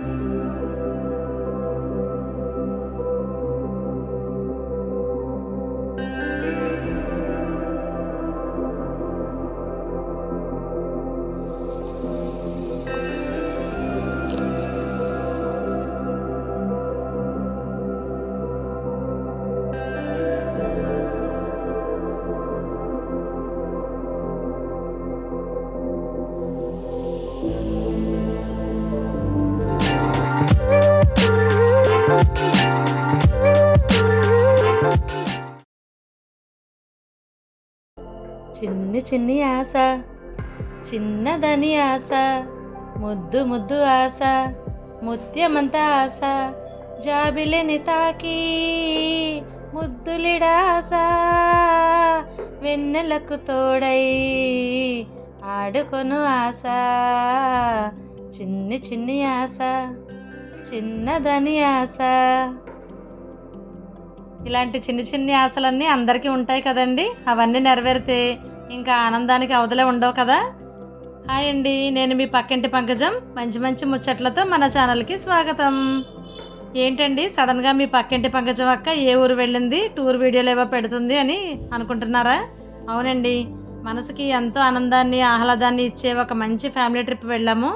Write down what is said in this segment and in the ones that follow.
చిన్ని చిన్ని ఆశ చిన్నదని ఆశ ముద్దు ముద్దు ఆశ ముత్యమంత ఆశ జాబిలిని తాకి ముద్దులిడాస వెన్నెలకు తోడై ఆడుకొను ఆశ చిన్ని చిన్ని ఆశ చిన్నదని ఆశ. ఇలాంటి చిన్ని చిన్ని ఆశలన్నీ అందరికీ ఉంటాయి కదండి. అవన్నీ నెరవేరితే ఇంకా ఆనందానికి అవధలే ఉండవు కదా? హాయ్ అండి నేను మీ పక్కింటి పంకజం. మంచి మంచి ముచ్చట్లతో మన ఛానల్కి స్వాగతం. ఏంటండి సడన్గా మీ పక్కింటి పంకజం అక్క ఏ ఊరు వెళ్ళింది టూర్ వీడియోలు ఏవో పెడుతుంది అని అనుకుంటున్నారా? అవునండి మనసుకి ఎంతో ఆనందాన్ని ఆహ్లాదాన్ని ఇచ్చే ఒక మంచి ఫ్యామిలీ ట్రిప్ వెళ్ళాము.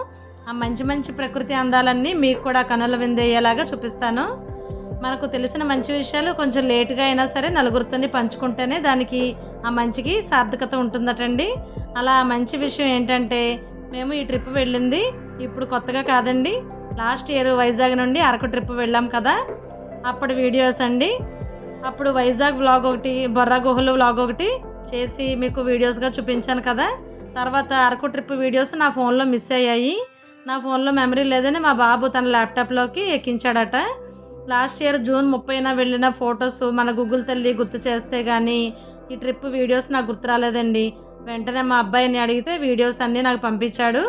ఆ మంచి మంచి ప్రకృతి అందాలన్నీ మీకు కూడా కనుల విందేయేలాగా చూపిస్తాను. మనకు తెలిసిన మంచి విషయాలు కొంచెం లేటుగా అయినా సరే నలుగురితోని పంచుకుంటేనే దానికి ఆ మంచికి సార్థకత ఉంటుందటండి. అలా ఆ మంచి విషయం ఏంటంటే మేము ఈ ట్రిప్ వెళ్ళింది ఇప్పుడు కొత్తగా కాదండి. లాస్ట్ ఇయర్ వైజాగ్ నుండి అరకు ట్రిప్ వెళ్ళాం కదా అప్పుడు వీడియోస్ అండి. అప్పుడు వైజాగ్ వ్లాగ్ ఒకటి బొర్రా గుహలు వ్లాగ్ ఒకటి చేసి మీకు వీడియోస్గా చూపించాను కదా. తర్వాత అరకు ట్రిప్ వీడియోస్ నా ఫోన్లో మిస్ అయ్యాయి. నా ఫోన్లో మెమరీ లేదని మా బాబు తన ల్యాప్టాప్లోకి ఎక్కించాడట. లాస్ట్ ఇయర్ జూన్ ముప్పైన వెళ్ళిన ఫొటోస్ మన గూగుల్ తల్లి గుర్తు చేస్తే కానీ ఈ ట్రిప్ వీడియోస్ నాకు గుర్తు రాలేదండి. వెంటనే మా అబ్బాయిని అడిగితే వీడియోస్ అన్నీ నాకు పంపించాడు.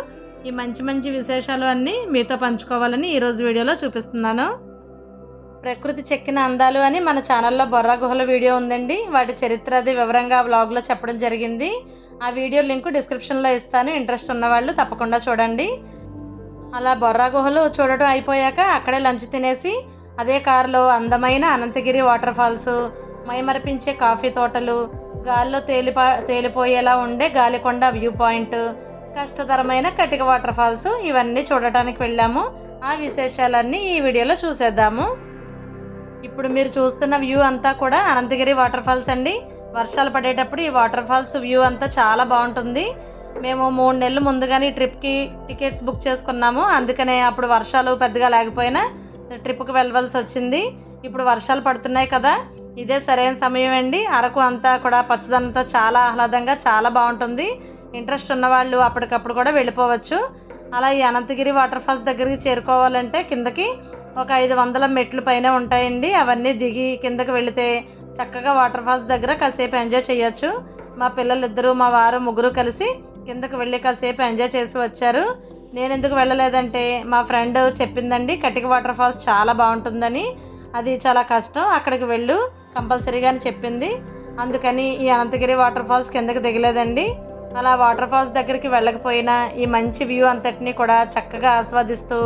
ఈ మంచి మంచి విశేషాలు అన్నీ మీతో పంచుకోవాలని ఈరోజు వీడియోలో చూపిస్తున్నాను. ప్రకృతి చెక్కిన అందాలు అని మన ఛానల్లో బొర్రా గుహల వీడియో ఉందండి. వాటి చరిత్ర అది వివరంగా వ్లాగ్లో చెప్పడం జరిగింది. ఆ వీడియో లింక్ డిస్క్రిప్షన్లో ఇస్తాను. ఇంట్రెస్ట్ ఉన్నవాళ్ళు తప్పకుండా చూడండి. అలా బొర్రా గుహలు చూడటం అయిపోయాక అక్కడే లంచ్ తినేసి అదే కారులో అందమైన అనంతగిరి వాటర్ ఫాల్స్ మైమరిపించే కాఫీ తోటలు గాల్లో తేలిపా తేలిపోయేలా ఉండే గాలికొండ వ్యూ పాయింట్ కష్టతరమైన కటిక వాటర్ ఫాల్స్ ఇవన్నీ చూడటానికి వెళ్ళాము. ఆ విశేషాలన్నీ ఈ వీడియోలో చూసేద్దాము. ఇప్పుడు మీరు చూస్తున్న వ్యూ అంతా కూడా అనంతగిరి వాటర్ ఫాల్స్ అండి. వర్షాలు పడేటప్పుడు ఈ వాటర్ ఫాల్స్ వ్యూ అంతా చాలా బాగుంటుంది. మేము మూడు నెలలు ముందుగానే ట్రిప్కి టికెట్స్ బుక్ చేసుకున్నాము. అందుకనే అప్పుడు వర్షాలు పెద్దగా లేకపోయినా ట్రిప్కి వెళ్ళవలసి వచ్చింది ఇప్పుడు వర్షాలు పడుతున్నాయి కదా. ఇదే సరైన సమయం అండి. అరకు అంతా కూడా పచ్చదనంతో చాలా ఆహ్లాదంగా చాలా బాగుంటుంది. ఇంట్రెస్ట్ ఉన్నవాళ్ళు అప్పటికప్పుడు కూడా వెళ్ళిపోవచ్చు. అలా ఈ అనంతగిరి వాటర్ ఫాల్స్ దగ్గరికి చేరుకోవాలంటే కిందకి ఒక ఐదు వందల మెట్లు పైన ఉంటాయండి. అవన్నీ దిగి కిందకి వెళితే చక్కగా వాటర్ ఫాల్స్ దగ్గర కాసేపు ఎంజాయ్ చేయొచ్చు. మా పిల్లలిద్దరూ మా వారు ముగ్గురు కలిసి కిందకి వెళ్ళి కాసేపు ఎంజాయ్ చేసి వచ్చారు. నేను ఎందుకు వెళ్ళలేదంటే మా ఫ్రెండ్ చెప్పిందండి కటిక వాటర్ ఫాల్స్ చాలా బాగుంటుందని. అది చాలా కష్టం అక్కడికి వెళ్ళు కంపల్సరీగా అని చెప్పింది. అందుకని ఈ అనంతగిరి వాటర్ ఫాల్స్ కిందకి దిగలేదండి. అలా వాటర్ ఫాల్స్ దగ్గరికి వెళ్ళకపోయినా ఈ మంచి వ్యూ అంతటిని కూడా చక్కగా ఆస్వాదిస్తూ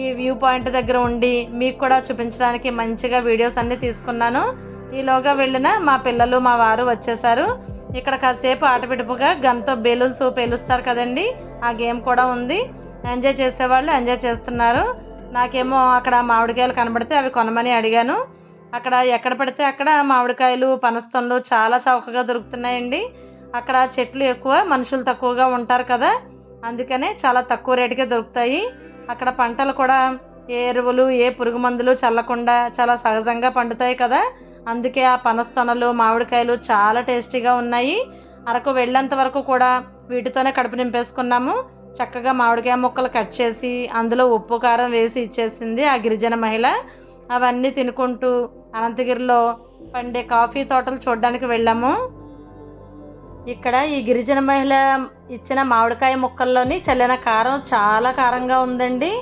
ఈ వ్యూ పాయింట్ దగ్గర ఉండి మీకు కూడా చూపించడానికి మంచిగా వీడియోస్ అన్నీ తీసుకున్నాను. ఈలోగా వెళ్ళిన మా పిల్లలు మా వారు వచ్చేసారు ఇక్కడ కాసేపు ఆటవిడుపుగా గన్తో బెలూన్స్ పేలుస్తారు కదండి. ఆ గేమ్ కూడా ఉంది. ఎంజాయ్ చేసేవాళ్ళు ఎంజాయ్ చేస్తున్నారు. నాకేమో అక్కడ మామిడికాయలు కనబడితే అవి కొనమని అడిగాను. అక్కడ ఎక్కడ పడితే అక్కడ మామిడికాయలు పనస్తండ్లు చాలా చౌకగా దొరుకుతున్నాయండి. అక్కడ చెట్లు ఎక్కువ మనుషులు తక్కువగా ఉంటారు కదా. అందుకనే చాలా తక్కువ రేటుకే దొరుకుతాయి. అక్కడ పంటలు కూడా ఏ ఎరువులు ఏ పురుగు మందులు చల్లకుండా చాలా సహజంగా పండుతాయి కదా. అందుకే ఆ పనస్తనలు మామిడికాయలు చాలా టేస్టీగా ఉన్నాయి. అరకు వెళ్ళేంత వరకు కూడా వీటితోనే కడుపు నింపేసుకున్నాము. చక్కగా మామిడికాయ ముక్కలు కట్ చేసి అందులో ఉప్పు కారం వేసి ఇచ్చేసింది ఆ గిరిజన మహిళ. అవన్నీ తినుకుంటూ అనంతగిరిలో పండే కాఫీ తోటలు చూడడానికి వెళ్ళాము. ఇక్కడ ఈ గిరిజన మహిళ ఇచ్చిన మామిడికాయ ముక్కల్లోని చల్లిన కారం చాలా కారంగా ఉందండి.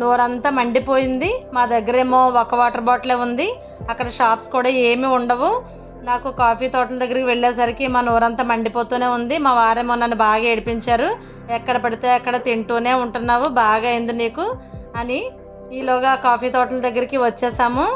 నోరంతా మండిపోయింది. మా దగ్గరేమో ఒక వాటర్ బాటిలే ఉంది. అక్కడ షాప్స్ కూడా ఏమీ ఉండవు. నాకు కాఫీ తోటల దగ్గరికి వెళ్ళేసరికి మా నోరంతా మండిపోతూనే ఉంది. మా వారేమో నన్ను బాగా ఏడిపించారు. ఎక్కడ పడితే అక్కడ తింటూనే ఉంటున్నావు. బాగా అయింది నీకు అని ఈలోగా కాఫీ తోటల దగ్గరికి వచ్చేసాము.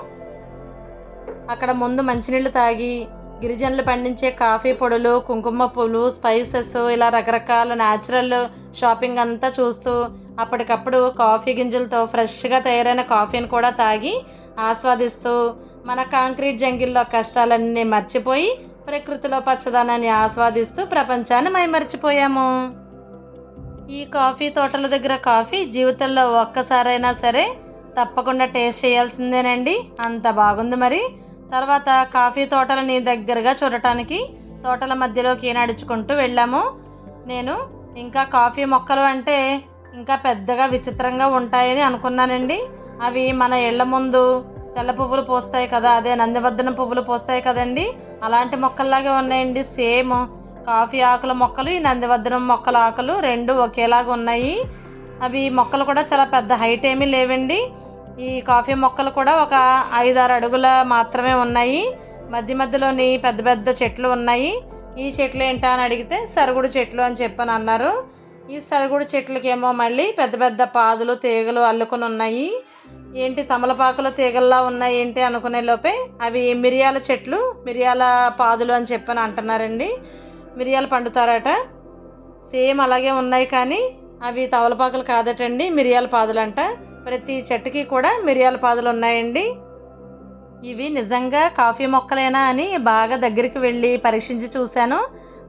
అక్కడ ముందు మంచినీళ్ళు తాగి గిరిజనులు పండించే కాఫీ పొడులు కుంకుమ పూలు స్పైసెస్ ఇలా రకరకాల న్యాచురల్ షాపింగ్ అంతా చూస్తూ అప్పటికప్పుడు కాఫీ గింజలతో ఫ్రెష్గా తయారైన కాఫీని కూడా తాగి ఆస్వాదిస్తూ మన కాంక్రీట్ జంగిల్లో కష్టాలన్నీ మర్చిపోయి ప్రకృతిలో పచ్చదనాన్ని ఆస్వాదిస్తూ ప్రపంచాన్ని మైమర్చిపోయాము. ఈ కాఫీ తోటల దగ్గర కాఫీ జీవితంలో ఒక్కసారైనా సరే తప్పకుండా టేస్ట్ చేయాల్సిందేనండి. అంత బాగుంది మరి. తర్వాత కాఫీ తోటలని దగ్గరగా చూడటానికి తోటల మధ్యలోకి నడుచుకుంటూ వెళ్ళాము. నేను ఇంకా కాఫీ మొక్కలు అంటే ఇంకా పెద్దగా విచిత్రంగా ఉంటాయని అనుకున్నానండి. అవి మన ఇళ్ళ ముందు తెల్ల పువ్వులు పోస్తాయి కదా అదే నందివర్ధనం పువ్వులు పోస్తాయి కదండి. అలాంటి మొక్కల్లాగే ఉన్నాయండి. సేమ్ కాఫీ ఆకుల మొక్కలు ఈ నందివర్ధనం మొక్కల ఆకులు రెండు ఒకేలాగా ఉన్నాయి. అవి మొక్కలు కూడా చాలా పెద్ద హైట్ ఏమీ లేవండి. ఈ కాఫీ మొక్కలు కూడా ఒక ఐదారు అడుగుల మాత్రమే ఉన్నాయి. మధ్య మధ్యలోని పెద్ద పెద్ద చెట్లు ఉన్నాయి. ఈ చెట్లు ఏంటా అని అడిగితే సరుగుడు చెట్లు అని చెప్పని అన్నారు. ఈ సరుగుడు చెట్లకేమో మళ్ళీ పెద్ద పెద్ద పాదులు తీగలు అల్లుకొని ఉన్నాయి. ఏంటి తమలపాకుల తీగల్లా ఉన్నాయి ఏంటి అనుకునే లోపే అవి మిరియాల చెట్లు మిరియాల పాదులు అని చెప్పని అంటున్నారండి. మిరియాలు పండుతారట. సేమ్ అలాగే ఉన్నాయి కానీ అవి తమలపాకులు కాదటండి మిరియాల పాదులు అంట ప్రతి చెట్టుకి కూడా మిరియాల పాదులు ఉన్నాయండి. ఇవి నిజంగా కాఫీ మొక్కలేనా అని బాగా దగ్గరికి వెళ్ళి పరీక్షించి చూశాను.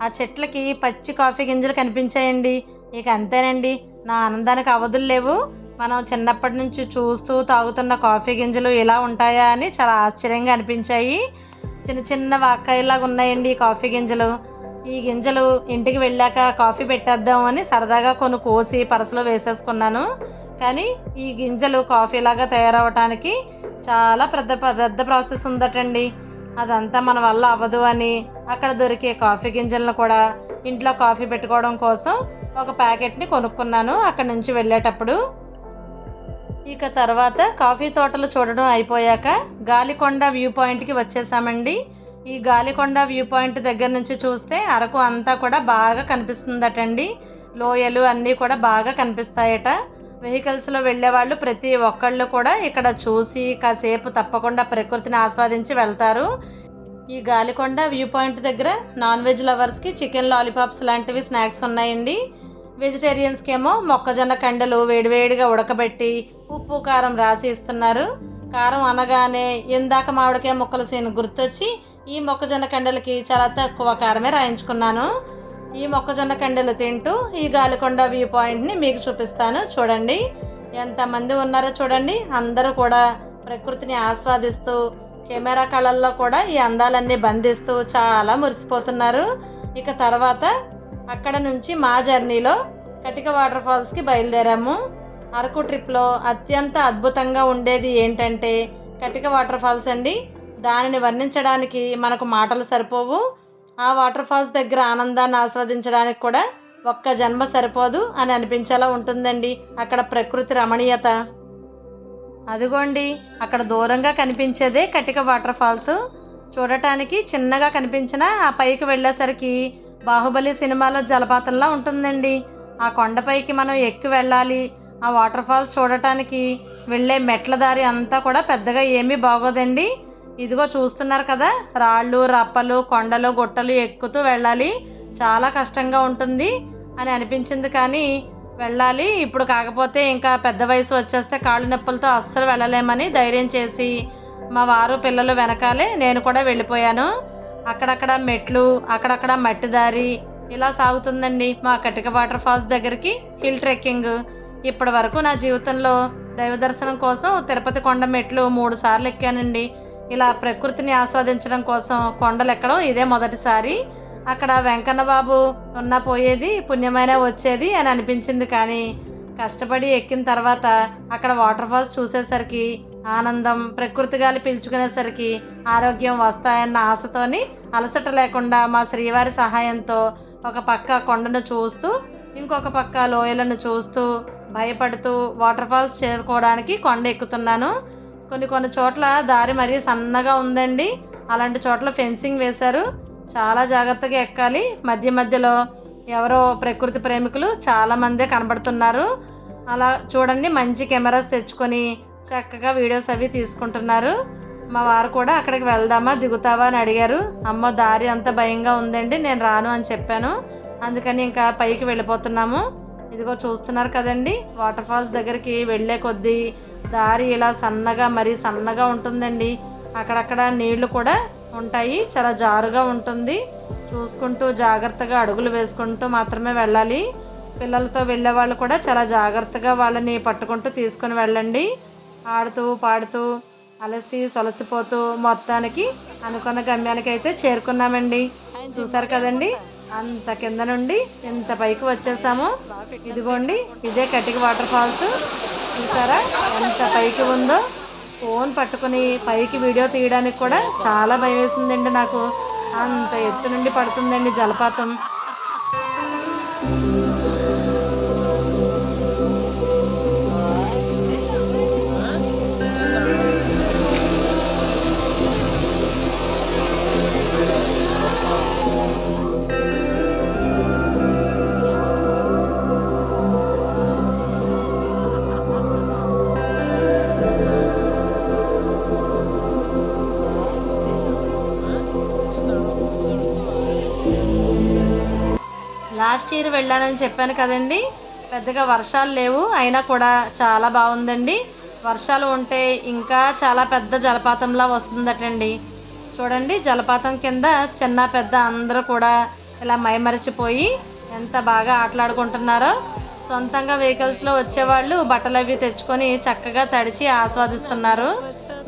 ఆ చెట్లకి పచ్చి కాఫీ గింజలు కనిపించాయండి. ఇక అంతేనండి. నా ఆనందానికి అవధులు లేవు. మనం చిన్నప్పటి నుంచి చూస్తూ తాగుతున్న కాఫీ గింజలు ఇలా ఉంటాయా అని చాలా ఆశ్చర్యంగా అనిపించాయి. చిన్న చిన్న వాక్కాయలాగా ఉన్నాయండి ఈ కాఫీ గింజలు. ఈ గింజలు ఇంటికి వెళ్ళాక కాఫీ పెట్టేద్దాం అని సరదాగా కొన్ని కోసి పరసలో వేసేసుకున్నాను. కానీ ఈ గింజలు కాఫీలాగా తయారవటానికి చాలా పెద్ద పెద్ద ప్రాసెస్ ఉందటండి. అదంతా మన వల్ల అవ్వదు అని అక్కడ దొరికే కాఫీ గింజలను కూడా ఇంట్లో కాఫీ పెట్టుకోవడం కోసం ఒక ప్యాకెట్ని కొనుక్కున్నాను అక్కడి నుంచి వెళ్ళేటప్పుడు. ఇక తర్వాత కాఫీ తోటలు చూడడం అయిపోయాక గాలికొండ వ్యూ పాయింట్కి వచ్చేసామండి. ఈ గాలికొండ వ్యూ పాయింట్ దగ్గర నుంచి చూస్తే అరకు అంతా కూడా బాగా కనిపిస్తుందటండి. లోయలు అన్నీ కూడా బాగా కనిపిస్తాయట. వెహికల్స్లో వెళ్ళే వాళ్ళు ప్రతి ఒక్కళ్ళు కూడా ఇక్కడ చూసి కాసేపు తప్పకుండా ప్రకృతిని ఆస్వాదించి వెళ్తారు. ఈ గాలికొండ వ్యూ పాయింట్ దగ్గర నాన్ వెజ్ లవర్స్కి చికెన్ లాలీపాప్స్ లాంటివి స్నాక్స్ ఉన్నాయండి. వెజిటేరియన్స్కి ఏమో మొక్కజొన్న కండలు వేడివేడిగా ఉడకబెట్టి ఉప్పు కారం రాసి ఇస్తున్నారు. కారం అనగానే ఇందాక మామిడికాయ ముక్కల సీన్ గుర్తొచ్చి ఈ మొక్కజొన్న కండలకి చాలా తక్కువ కారమే రాయించుకున్నాను. ఈ మొక్కజొన్న కండలు తింటూ ఈ గాలికొండ వ్యూ పాయింట్ని మీకు చూపిస్తాను. చూడండి. ఎంతమంది ఉన్నారో చూడండి. అందరూ కూడా ప్రకృతిని ఆస్వాదిస్తూ కెమెరా కళల్లో కూడా ఈ అందాలన్నీ బంధిస్తూ చాలా మురిసిపోతున్నారు. ఇక తర్వాత అక్కడ నుంచి మా జర్నీలో కటిక వాటర్ ఫాల్స్కి బయలుదేరాము. అరకు ట్రిప్లో అత్యంత అద్భుతంగా ఉండేది ఏంటంటే కటిక వాటర్ ఫాల్స్ అండి. దానిని వర్ణించడానికి మనకు మాటలు సరిపోవు. ఆ వాటర్ ఫాల్స్ దగ్గర ఆనందాన్ని ఆస్వాదించడానికి కూడా ఒక్క జన్మ సరిపోదు అని అనిపించేలా ఉంటుందండి అక్కడ ప్రకృతి రమణీయత. అదిగోండి అక్కడ దూరంగా కనిపించేదే కటిక వాటర్ ఫాల్స్. చూడటానికి చిన్నగా కనిపించిన ఆ పైకి వెళ్ళేసరికి బాహుబలి సినిమాలో జలపాతంలా ఉంటుందండి. ఆ కొండపైకి మనం ఎక్కి వెళ్ళాలి. ఆ వాటర్ ఫాల్స్ చూడటానికి వెళ్ళే మెట్ల దారి అంతా కూడా పెద్దగా ఏమీ బాగోదండి. ఇదిగో చూస్తున్నారు కదా రాళ్ళు రప్పలు కొండలు గుట్టలు ఎక్కుతూ వెళ్ళాలి. చాలా కష్టంగా ఉంటుంది అని అనిపించింది కానీ వెళ్ళాలి. ఇప్పుడు కాకపోతే ఇంకా పెద్ద వయసు వచ్చేస్తే కాళ్ళు నొప్పులతో అస్సలు వెళ్ళలేమని ధైర్యం చేసి మా వారు పిల్లలు వెనకాలే నేను కూడా వెళ్ళిపోయాను. అక్కడక్కడ మెట్లు అక్కడక్కడ మట్టి దారి ఇలా సాగుతుందండి మా కటిక వాటర్ ఫాల్స్ దగ్గరికి హిల్ ట్రెక్కింగ్. ఇప్పటి వరకు నా జీవితంలో దైవ దర్శనం కోసం తిరుపతి కొండ మెట్లు మూడు సార్లు ఎక్కానండి. ఇలా ప్రకృతిని ఆస్వాదించడం కోసం కొండలు ఎక్కడం ఇదే మొదటిసారి. అక్కడ వెంకన్న బాబు ఉన్న పోయేది పుణ్యమైన వచ్చేది అని అనిపించింది కానీ కష్టపడి ఎక్కిన తర్వాత అక్కడ వాటర్ ఫాల్స్ చూసేసరికి ఆనందం ప్రకృతి గాలి పీల్చుకునేసరికి ఆరోగ్యం వస్తాయన్న ఆశతోని అలసట లేకుండా మా శ్రీవారి సహాయంతో ఒక పక్క కొండను చూస్తూ ఇంకొక పక్క లోయలను చూస్తూ భయపడుతూ వాటర్ ఫాల్స్ చేరుకోవడానికి కొండ ఎక్కుతున్నాను. కొన్ని కొన్ని చోట్ల దారి మరీ సన్నగా ఉందండి. అలాంటి చోట్ల ఫెన్సింగ్ వేశారు. చాలా జాగ్రత్తగా ఎక్కాలి. మధ్య మధ్యలో ఎవరో ప్రకృతి ప్రేమికులు చాలామందే కనబడుతున్నారు. అలా చూడండి మంచి కెమెరాస్ తెచ్చుకొని చక్కగా వీడియోస్ అవి తీసుకుంటున్నారు. మా వారు కూడా అక్కడికి వెళ్దామా దిగుతావా అని అడిగారు. అమ్మ దారి అంత భయంగా ఉందండి నేను రాను అని చెప్పాను. అందుకని ఇంకా పైకి వెళ్ళిపోతున్నాము. ఇదిగో చూస్తున్నారు కదండి వాటర్ ఫాల్స్ దగ్గరికి వెళ్ళే కొద్దీ దారి ఇలా సన్నగా మరీ సన్నగా ఉంటుందండి. అక్కడక్కడ నీళ్ళు కూడా ఉంటాయి చాలా జారుగా ఉంటుంది. చూసుకుంటూ జాగ్రత్తగా అడుగులు వేసుకుంటూ మాత్రమే వెళ్ళాలి. పిల్లలతో వెళ్ళే వాళ్ళు కూడా చాలా జాగ్రత్తగా వాళ్ళని పట్టుకుంటూ తీసుకుని వెళ్ళండి. ఆడుతూ పాడుతూ అలసి సొలసిపోతూ మొత్తానికి అనుకున్న గమ్యానికి అయితే చేరుకున్నామండి. చూసారు కదండి? అంత కింద నుండి ఇంత పైకి వచ్చేసాము. ఇదిగోండి ఇదే కటిక వాటర్ ఫాల్స్. చూసారా? ఎంత పైకి ఉందో. ఫోన్ పట్టుకుని పైకి వీడియో తీయడానికి కూడా చాలా భయం వేసిందండి నాకు. అంత ఎత్తు నుండి పడుతుందండి జలపాతం. లాస్ట్ ఇయర్ వెళ్ళానని చెప్పాను కదండి. పెద్దగా వర్షాలు లేవు అయినా కూడా చాలా బాగుందండి. వర్షాలు ఉంటే ఇంకా చాలా పెద్ద జలపాతంలా వస్తుందటండి. చూడండి జలపాతం కింద చిన్న పెద్ద అందరూ కూడా ఇలా మైమరిచిపోయి ఎంత బాగా ఆటలాడుకుంటున్నారో. సొంతంగా వెహికల్స్లో వచ్చేవాళ్ళు బట్టలు అవి తెచ్చుకొని చక్కగా తడిచి ఆస్వాదిస్తున్నారు.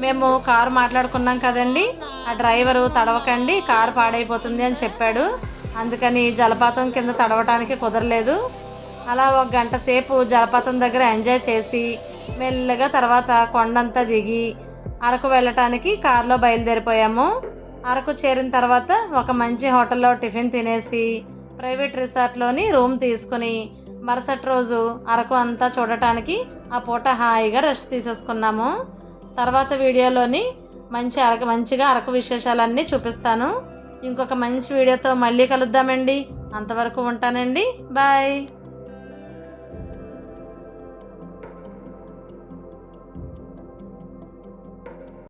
మేము కారు మాట్లాడుకున్నాం కదండి. ఆ డ్రైవరు తడవకండి కారు పాడైపోతుంది అని చెప్పాడు. అందుకని జలపాతం కింద తడవటానికి కుదరలేదు. అలా ఒక గంట సేపు జలపాతం దగ్గర ఎంజాయ్ చేసి మెల్లగా తర్వాత కొండంతా దిగి అరకు వెళ్ళటానికి కారులో బయలుదేరిపోయాము. అరకు చేరిన తర్వాత ఒక మంచి హోటల్లో టిఫిన్ తినేసి ప్రైవేట్ రిసార్ట్లోని రూమ్ తీసుకుని మరుసటి రోజు అరకు అంతా చూడటానికి ఆ పూట హాయిగా రెస్ట్ తీసేసుకున్నాము. తర్వాత వీడియోలోని మంచి అరకు మంచిగా అరకు విశేషాలన్నీ చూపిస్తాను. ఇంకొక మంచి వీడియోతో మళ్ళీ కలుద్దామండి. అంతవరకు ఉంటానండి. బాయ్.